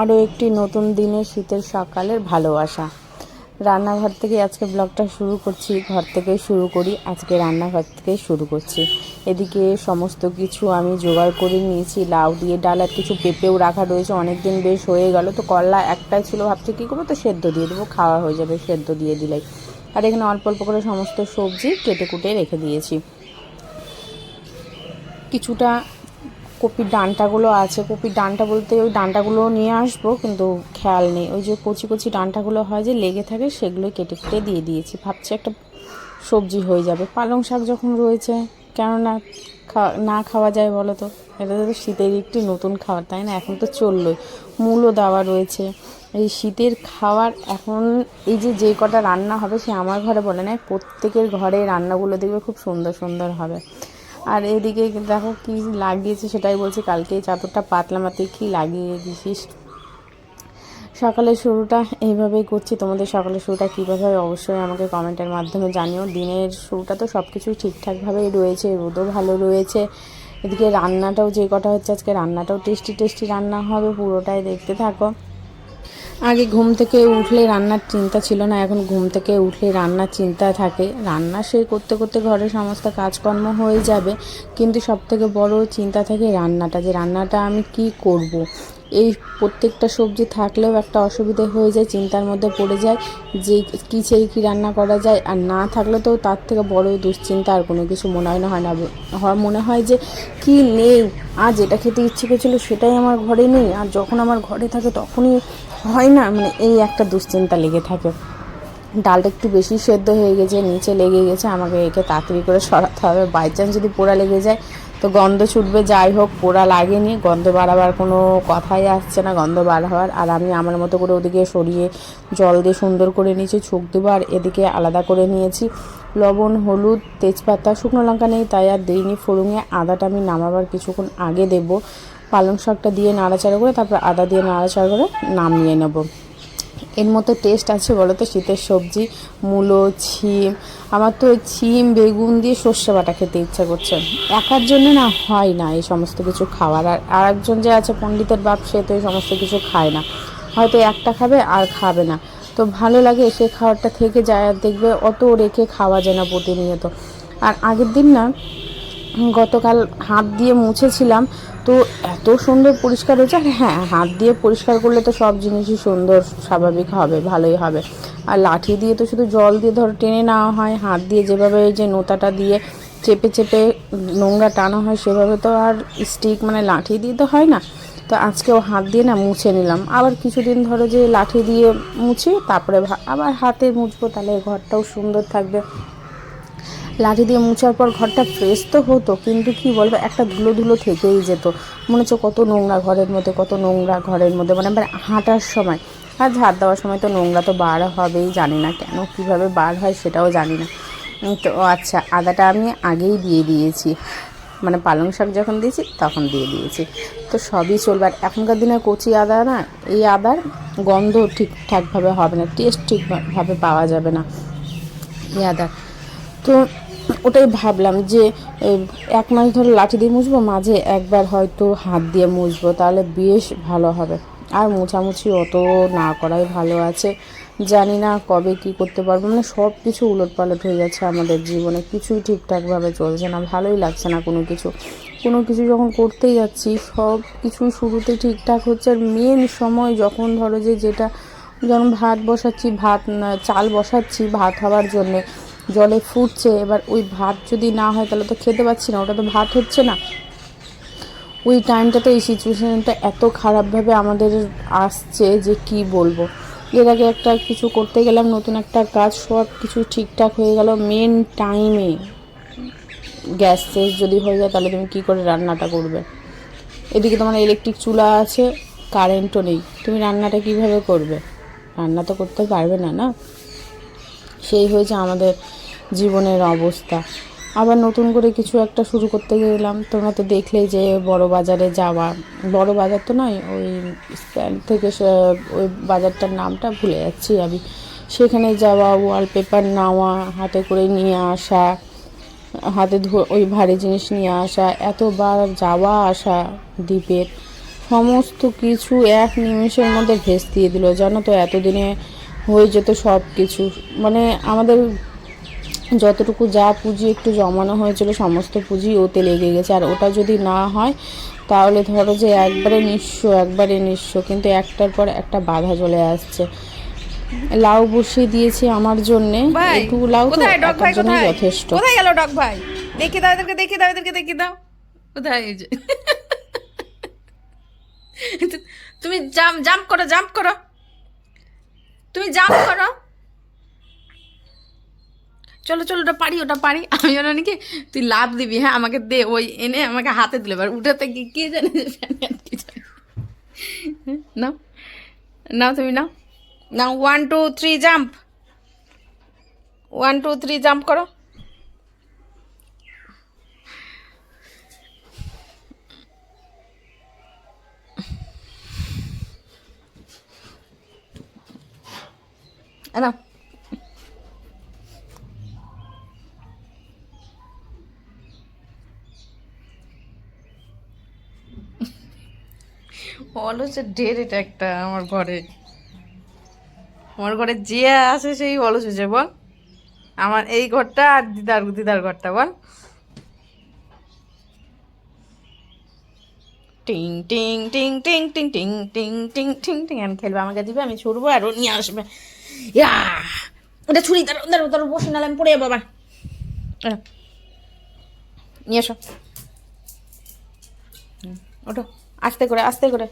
আরও একটি নতুন দিনের শীতের সকালের ভালোবাসা। রান্নাঘর থেকে আজকে ব্লগটা শুরু করছি, ঘর থেকে শুরু করি, আজকে রান্নাঘর থেকে শুরু করছি। এদিকে সমস্ত কিছু আমি জোগাড় করে নিয়েছি, লাউ দিয়ে ডাল আর কিছু পেঁপেও রাখা রয়েছে অনেক দিন বেশ হয়ে গেল। তো করলা একটাই ছিল, ভাবছি কী করব? তো সেদ্ধ দিয়ে দেবো, খাওয়া হয়ে যাবে, সেদ্ধ দিয়ে দিলেই। আর এখানে অল্প অল্প করে সমস্ত সবজি কেটে কুটে রেখে দিয়েছি। কিছুটা কপির ডাঁটাগুলো আছে। কপির ডাঁটা বলতে ওই ডাঁটাগুলো নিয়ে আসব, কিন্তু খেয়াল নেই। ওই যে কচি কচি ডাঁটাগুলো হয় যে লেগে থাকে, সেগুলো কেটে কেটে দিয়ে দিয়েছি। ভাবছি একটা সবজি হয়ে যাবে। পালং শাক যখন রয়েছে, কেননা না খাওয়া যায় বলো তো? এটা তো শীতের একটি নতুন খাবার, তাই না? এখন তো চললোই। মূলও দেওয়া রয়েছে। এই শীতের খাবার এখন এই যে যে কটা রান্না হবে, সে আমার ঘরে বলে না প্রত্যেকের ঘরে রান্নাগুলো দেখবে খুব সুন্দর সুন্দর হবে। আর এদিকে দেখো কি লাগিয়েছে সেটাই বলছি, কালকে চাদরটা পাতলা মাতে কি লাগিয়ে দিছিস সকালের শুরুটা এইভাবেই করছি। তোমাদের সকালের শুরুটা কীভাবে হয় অবশ্যই আমাকে কমেন্টের মাধ্যমে জানিও। দিনের শুরুটা তো সব কিছুই ঠিকঠাকভাবেই রয়েছে, রোদও ভালো রয়েছে। এদিকে রান্নাটাও যে কটা হচ্ছে আজকে রান্নাটাও টেস্টি টেস্টি রান্না হবে, পুরোটাই দেখতে থাকো। আগে ঘুম থেকে উঠলে রান্নার চিন্তা ছিল না, এখন ঘুম থেকে উঠলে রান্নার চিন্তা থাকে রান্না সে করতে করতে ঘরের সমস্ত কাজকর্ম হয়ে যাবে, কিন্তু সবথেকে বড় চিন্তা থাকে রান্নাটা, যে রান্নাটা আমি কি করব। এই প্রত্যেকটা সবজি থাকলেও একটা অসুবিধে হয়ে যায়, চিন্তার মধ্যে পড়ে যায়, যে কী ছেড়ে কী রান্না করা যায়, আর না থাকলে তো তার থেকে বড় দুশ্চিন্তা আর কোনো কিছু মনে হয় না হয় না মনে হয় যে কি নেই, আজ এটা খেতে ইচ্ছে করছিল, সেটাই আমার ঘরে নেই, আর যখন আমার ঘরে থাকে তখনই হয় না মানে এই একটা দুশ্চিন্তা লেগে থাকে। ডালটা একটু বেশি সেদ্ধ হয়ে গেছে, নিচে লেগে গেছে, আমাকে একে তাড়াতাড়ি করে সরাতে হবে বাই চান্স যদি পোড়া লেগে যায় তো গন্ধ ছুটবে, যাই হোক, পোড়া লাগেনি, গন্ধ বাড়াবার কোনো কথাই আসছে না, গন্ধ বার হওয়ার। আর আমি আমার মতো করে ওদিকে সরিয়ে জল দিয়ে সুন্দর করে নিয়েছি, ছুক দেবো আর এদিকে আলাদা করে নিয়েছি। লবণ, হলুদ, তেজপাতা, শুকনো লঙ্কা নেই, তাই আর দিইনি। ফোড়ঙে আদাটা আমি নামাবার কিছুক্ষণ আগে দেব। পালং শাকটা দিয়ে নাড়াচাড়া করে, তারপর আদা দিয়ে নাড়াচাড়া করে নামিয়ে নেব। এর মতো টেস্ট আছে বলো তো শীতের সবজি, মূলো, ছিম। আমার তো ছিম, বেগুন দিয়ে সর্ষে বাটা খেতে ইচ্ছা করছে। একার জন্য না হয় না এই সমস্ত কিছু খাওয়ার। আর আরেকজন যে আছে, পণ্ডিতের বাপ, সে তো এই সমস্ত কিছু খায় না। হয়তো একটা খাবে আর খাবে না। তো ভালো লাগে সেই খাওয়ারটা থেকে যায় আর দেখবে অত রেখে খাওয়া যায় না প্রতিনিয়ত। আর আগের দিন না গতকাল হাত দিয়ে মুছেছিলাম। তো এত সুন্দর পরিষ্কার হয়েছে, আর হ্যাঁ হাত দিয়ে পরিষ্কার করলে তো সব জিনিসই সুন্দর, স্বাভাবিক হবে, ভালোই হবে। আর লাঠি দিয়ে তো শুধু জল দিয়ে ধরো টেনে নেওয়া হয়, হাত দিয়ে যেভাবে এই যে নোতাটা দিয়ে চেপে চেপে নোংরা টানা হয়, সেভাবে তো আর স্টিক মানে লাঠি দিয়ে তো হয় না। তো আজকেও হাত দিয়ে না মুছে নিলাম। আবার কিছুদিন ধরো যে লাঠি দিয়ে মুছি, তারপরে আবার হাতে মুছবো, তাহলে ঘরটাও সুন্দর থাকবে। লাঠি দিয়ে মুছার পর ঘরটা ফ্রেশ তো হতো, কিন্তু কি বলব, একটা ধুলো ধুলো থেকেই যেত। মনে হচ্ছে কত নোংরা ঘরের মধ্যে, কত নোংরা ঘরের মধ্যে মানে হাঁটার সময়। আর ঝাড় দেওয়ার সময় তো নোংরা তো বার হবেই, জানি না কেন কীভাবে বার হয় সেটাও জানি না। তো আচ্ছা আদাটা আমি আগেই দিয়ে দিয়েছি। মানে পালং শাক যখন দিয়েছি, তখন দিয়ে দিয়েছি। তো সবই চলবে। আর এখনকার দিনে কচি আদা না, এই আদার গন্ধ ঠিকঠাকভাবে হবে না টেস্ট ঠিকভাবে পাওয়া যাবে না এই আদার। তো ওটাই ভাবলাম যে এক মাস ধরে লাঠি দিয়ে মুছবো, মাঝে একবার হয়তো হাত দিয়ে মুছবো, তাহলে বেশ ভালো হবে। আর মোছামুছি অত না করাই ভালো আছে। জানি না কবে কি করতে পারব মানে সব কিছু উলট পালট হয়ে যাচ্ছে আমাদের জীবনে, কিছুই ঠিকঠাকভাবে চলছে না, ভালোই লাগছে না কোনো কিছু। কোনো কিছু যখন করতেই যাচ্ছি সব কিছুই শুরুতে ঠিকঠাক হচ্ছে, আর মেন সময় যখন ধরো যে যেটা যখন ভাত বসাচ্ছি, ভাত, চাল বসাচ্ছি, ভাত হওয়ার জন্যে জলে ফুটছে, এবার ওই ভাত যদি না হয় তাহলে তো খেতে পাচ্ছি না, ওটা তো ভাত হচ্ছে না। ওই টাইমটাতে এই সিচুয়েশানটা এত খারাপভাবে আমাদের আসছে যে কি বলব। এর আগে একটা কিছু করতে গেলাম, নতুন একটা কাজ, সব কিছু ঠিকঠাক হয়ে গেল। মেন টাইমে গ্যাস শেষ যদি হয়ে যায় তাহলে তুমি কী করে রান্নাটা করবে? এদিকে তোমার ইলেকট্রিক চুলা আছে কারেন্টও নেই। তুমি রান্নাটা কীভাবে করবে? রান্না তো করতে পারবে না না? সেই হয়েছে আমাদের জীবনের অবস্থা। আবার নতুন করে কিছু একটা শুরু করতে গেলাম। তোমরা তো দেখলেই যে বড় বাজারে যাওয়া। বড় বাজার তো নয়, ওই স্ট্যান্ড থেকে ওই বাজারটার নামটা ভুলে যাচ্ছি আমি। সেখানে যাওয়া ওয়ালপেপার নেওয়া, হাতে করে নিয়ে আসা, হাতে ওই ভারী জিনিস নিয়ে আসা, এতবার যাওয়া আসা দ্বীপের। সমস্ত কিছু এক নিমেষের মধ্যে ভেস দিয়ে দিল। জানো তো, এতদিনে হয়ে যেত সব কিছু মানে আমাদের যতটুকু যা পুঁজি একটু জমানো হয়েছিল সমস্ত পুঁজি ওতে লেগে গেছে। আর ওটা যদি না হয় তাহলে ধরো যে একবারে নিঃস্ব একবারে নিঃস্ব কিন্তু একটার পর একটা বাধা চলে আসছে। লাউ বসিয়ে দিয়েছি আমার জন্যে। একটু লাউ তো একার জন্য যথেষ্ট। কোথায় গেল ডগ ভাই? দেখি দাও এদেরকে দেখি দাও এদেরকে দেখি দাও। কোথায় এই যে? তুমি জাম্প জাম্প করো জাম্প করো। তুমি জাম্প করো। চলো চলো, ওটা পারি ওটা পারি। আমি জানো নাকি, তুই লাভ দিবি হ্যাঁ আমাকে দে। ওই এনে আমাকে হাতে দিলে। এবার উঠাতে কি কে জানে যে ফ্যান আটকে যাবে নাও নাও তুমি, নাও। নাও one two three jump one two three jump করো। নাও অলসের ডের এটা একটা আমার ঘরে আমার ঘরে যে আসে সেই অলস হয়েছে বল আমার এই ঘরটা আর দিদার দিদার ঘরটা বল টিং টিং টিং টিং টিং টিং টিং টিং টিং টিং আমি খেলবে আমাকে দিবে আমি ছুটবো আর ও নিয়ে আসবে ইয়া, ওটা ছুরি দাঁড়ো দাঁড়ো বসে নাহলে আমি পড়ে যাব আবার। নিয়ে এসো। ওঠো, আস্তে করে আস্তে করে।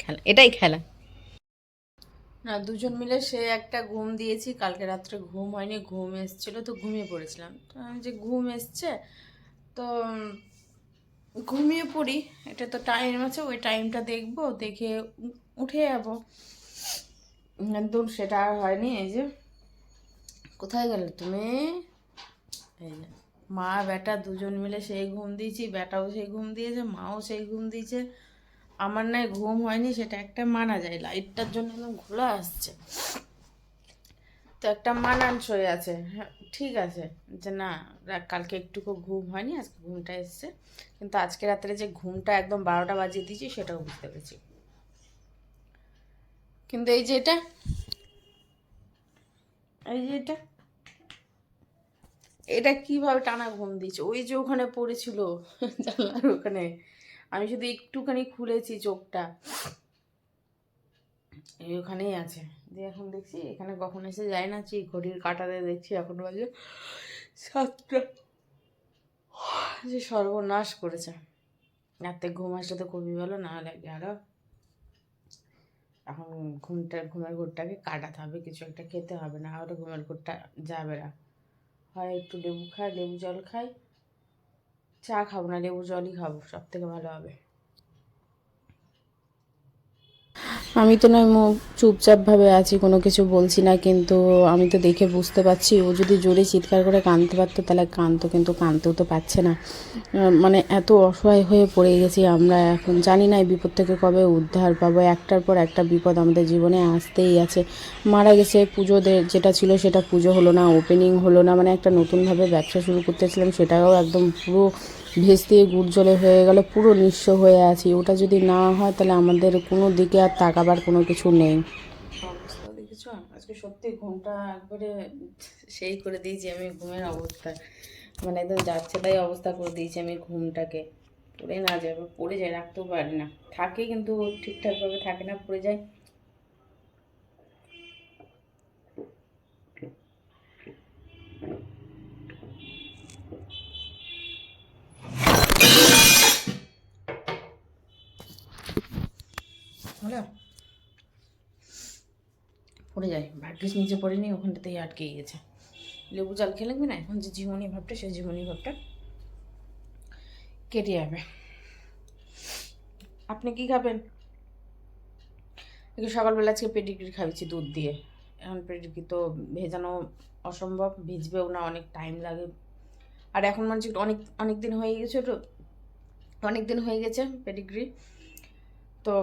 খেলা, এটাই খেলা। না, দুজন মিলে সে একটা ঘুম দিয়েছি, কালকে রাত্রে ঘুম হয়নি, ঘুম এসছিল তো ঘুমিয়ে পড়েছিলাম। যে ঘুম এসছে, তো, ঘুমিয়ে পড়ি, এটা তো টাইম আছে, ওই টাইমটা দেখব, দেখে উঠে যাব। কিন্তু সেটা আর হয়নি, এই যে। কোথায় গেলে তুমি? এই যে, মা, বেটা দুজন মিলে সেই ঘুম দিয়েছি, বেটাও সেই ঘুম দিয়েছে, মাও সেই ঘুম দিয়েছে। আমার নয় ঘুম হয়নি, সেটা একটা মানা যায়, লাইটটার জন্য একদম ঘোলা আসছে। তো একটা মানানসই আছে। হ্যাঁ ঠিক আছে, যে না কালকে একটুকু ঘুম হয়নি, আজকে ঘুমটা এসছে। কিন্তু আজকে রাত্রে যে ঘুমটা একদম বারোটা বাজিয়ে দিয়েছি, সেটাও বুঝতে পেরেছি। কিন্তু এই যে এটা? এই যে এটা? এটা কীভাবে টানা ঘুম দিচ্ছে? ওই যে ওখানে পড়েছিল জানলার ওখানে। আমি শুধু একটুখানি খুলেছি চোখটা। এই ওখানেই আছে। দিয়ে এখন দেখছি এখানে কখন এসে যায় না চি ঘড়ির কাটাতে দেখছি এখন বাজে সাতটা। যে সর্বনাশ করেছে। রাতে ঘুম আসলে তো খুবই ভালো না হলে আরও এখন ঘুমটা, ঘুমের ঘুরটাকে কাটাতে হবে, কিছু একটা খেতে হবে, না হলে ঘুমের ঘুরটা যাবে না। হয় একটু লেবু খাই, লেবু জল খাই, চা খাব না, লেবু জলই খাব সব থেকে ভালো হবে। আমি তো নয়, মুখ চুপচাপভাবে আছি, কোনো কিছু বলছি না, কিন্তু আমি তো দেখে বুঝতে পারছি, ও যদি জোরে চিৎকার করে কাঁদতে পারতো, তাহলে কাঁদতো কিন্তু কাঁদতেও তো পারছে না। মানে এত অসহায় হয়ে পড়ে গেছি আমরা এখন। জানি না এই বিপদ থেকে কবে উদ্ধার পাবো, একটার পর একটা বিপদ আমাদের জীবনে আসতেই আছে। মারা গেছে পুজোতে যেটা ছিল, সেটা পুজো হলো না ওপেনিং হলো না মানে একটা নতুনভাবে ব্যবসা শুরু করতেছিলাম সেটাও একদম পুরো ভেস দিয়ে গুড়জলে হয়ে গেল, পুরো নিঃস্ব হয়ে আছি। ওটা যদি না হয়, তাহলে আমাদের কোনো দিকে আর তাকাবার কোনো কিছু নেই। দেখেছ? আজকে সত্যি ঘুমটা একবারে সেই করে দিয়েছি আমি, ঘুমের অবস্থা। মানে একদম যাচ্ছে তাই অবস্থা করে দিয়েছি আমি ঘুমটাকে। পড়ে না যাবে, পড়ে যায়, রাখতেও পারি না। থাকে কিন্তু ঠিকঠাকভাবে, থাকে না, পড়ে যায়। হলো? পড়ে যায়। ভাগ্যিস নিচে পড়েনি, ওখানটাতেই আটকে গেছে লেবু জল খেলে না? এখন যে জীবনী ভাবটা, সেই জীবনী ভাবটা কেটে যাবে। আপনি কি খাবেন? সকালবেলা আজকে পেডিগ্রি খাইছি দুধ দিয়ে। এখন পেডিগ্রি তো ভেজানো অসম্ভব, ভিজবেও না, অনেক টাইম লাগে। আর এখন মানুষ অনেক অনেক দিন হয়ে গেছে একটু অনেক দিন হয়ে গেছে পেডিগ্রি তো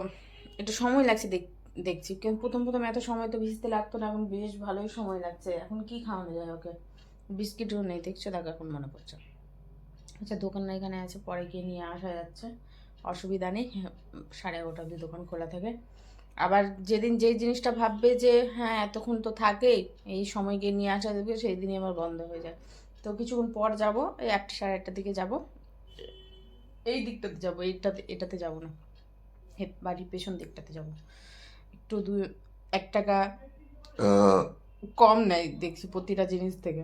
একটু সময় লাগছে দেখ, দেখছি। কিন্তু প্রথম প্রথম এত সময় তো ভিজতে লাগতো না, এখন বেশ ভালোই সময় লাগছে। এখন কি খাওয়ানো যায় ওকে? বিস্কিটও নেই, দেখছ? দেখো, এখন মনে পড়ছে। আচ্ছা দোকান না এখানে আছে, পরে গিয়ে নিয়ে আসা যাচ্ছে। অসুবিধা নেই, সাড়ে এগারোটা অবধি দোকান খোলা থাকে। আবার যেদিন যেই জিনিসটা ভাববে যে হ্যাঁ এতক্ষণ তো থাকেই এই সময় গিয়ে নিয়ে আসা দেবে সেই দিনই আবার বন্ধ হয়ে যায়। তো কিছুক্ষণ পর যাব, এই একটা সাড়ে আটটার দিকে যাব। এই দিকটাতে যাব, এইটাতে, এটাতে যাব না। বাড়ির পেছন দিকটাতে যাব। একটু দু এক টাকা কম নেয় দেখছি প্রতিটা জিনিস থেকে।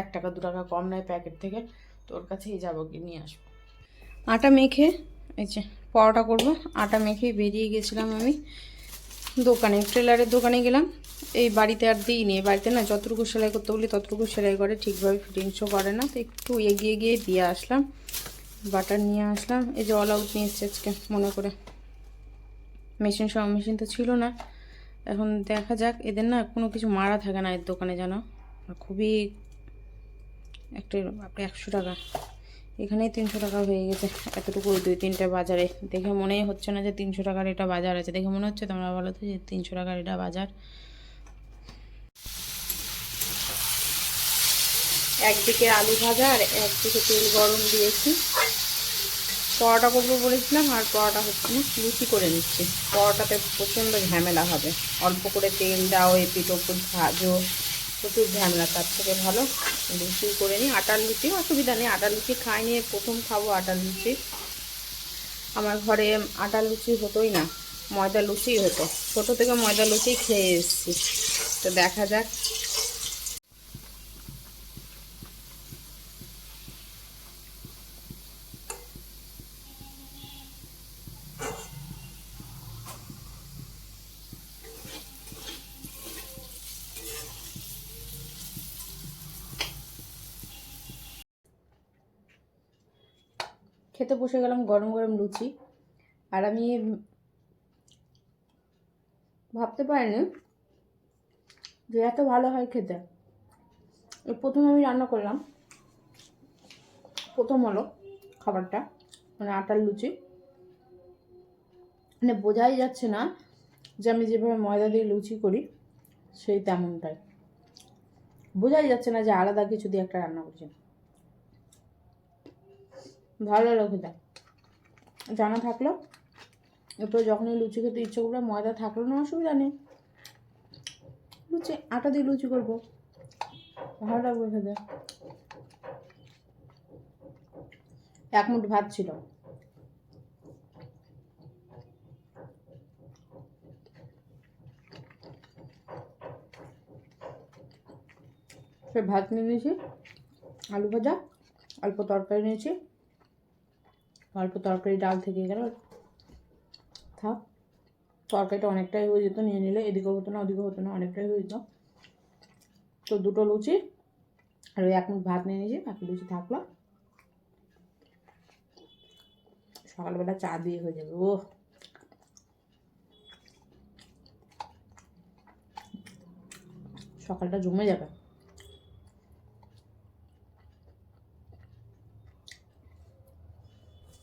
এক টাকা দু টাকা কম নেয় প্যাকেট থেকে। তোর কাছেই যাব গিয়ে নিয়ে আসব। আটা মেখে এই যে পরোটা করব। আটা মেখে বেরিয়ে গেছিলাম আমি দোকানে ট্রেলারের দোকানে গেলাম। এই বাড়িতে আর দিইনি। বাড়িতে না যতটুকু সেলাই করতে বলি ততটুকু সেলাই করে ঠিকভাবে ফিটিংসও করে না। তো একটু এগিয়ে গিয়ে দিয়ে আসলাম। বাটার নিয়ে আসলাম। এই যে অল আউট নিয়ে এসছে আজকে, মনে করে। মেশিন সব মেশিন তো ছিল না। এখন দেখা যাক, এদের না কোনো কিছু মারা থাকে না এর দোকানে যেন খুবই একটা আপনি একশো টাকা। এখানেই তিনশো টাকা হয়ে গেছে। এতটুকু দুই তিনটে বাজারে। দেখে মনেই হচ্ছে না যে তিনশো টাকার এটা বাজার আছে। দেখে মনে হচ্ছে তোমরা বলো তো যে তিনশো টাকার এটা বাজার। একদিকে আলু ভাজা আর একদিকে তেল গরম দিয়েছি। পরোটা করব বলেছিলাম আর পরোটা হচ্ছে না, লুচি করে নিচ্ছি। পরোটাতে প্রচণ্ড ঝামেলা হবে। অল্প করে তেল দাও এপিট ওপিট ভাজো, প্রচুর ঝামেলা, তার থেকে ভালো। লুচি করে নিই। আটার লুচি, অসুবিধা নেই। আটার লুচি খাই নিয়ে প্রথম খাব আটার লুচি। আমার ঘরে আটার লুচি হতোই না, ময়দা লুচিই হতো। ছোটো থেকে ময়দা লুচি খেয়ে এসেছি। তো দেখা যাক। খেতে বসে গেলাম গরম গরম লুচি। আর আমি ভাবতে পারিনি যে এত ভালো হয় খেতে। প্রথমে আমি রান্না করলাম। প্রথম হলো খাবারটা মানে আটার লুচি। মানে বোঝাই যাচ্ছে না যে আমি যেভাবে ময়দা দিয়ে লুচি করি, সেই তেমনটাই। বোঝাই যাচ্ছে না যে আলাদা কিছু দিয়ে একটা রান্না করছি। ভালো লাগল খেতে জানা থাকল। এরপর যখনই লুচি খেতে ইচ্ছে করবে, ময়দা থাকল না, অসুবিধা নেই। লুচি, আটা দিয়ে লুচি করব। ভালো লাগবে খেতে। এক মুঠ ভাত ছিল। সে ভাত নিয়ে নিয়েছি, আলু ভাজা, অল্প তরকারি নিয়েছি। অল্প তরকারি ডাল থেকে গেল। থাক, তরকারিটা অনেকটাই হয়ে যেত, নিয়ে নিলে এদিকেও হতো না ওদিকেও হতো না, অনেকটাই হয়ে যেত। তো দুটো লুচি আর ওই এক মুঠ ভাত নিয়ে নিয়েছি, বাকি লুচি থাকল। সকালবেলা চা দিয়ে হয়ে যাবে ও সকালটা জমে যাবে।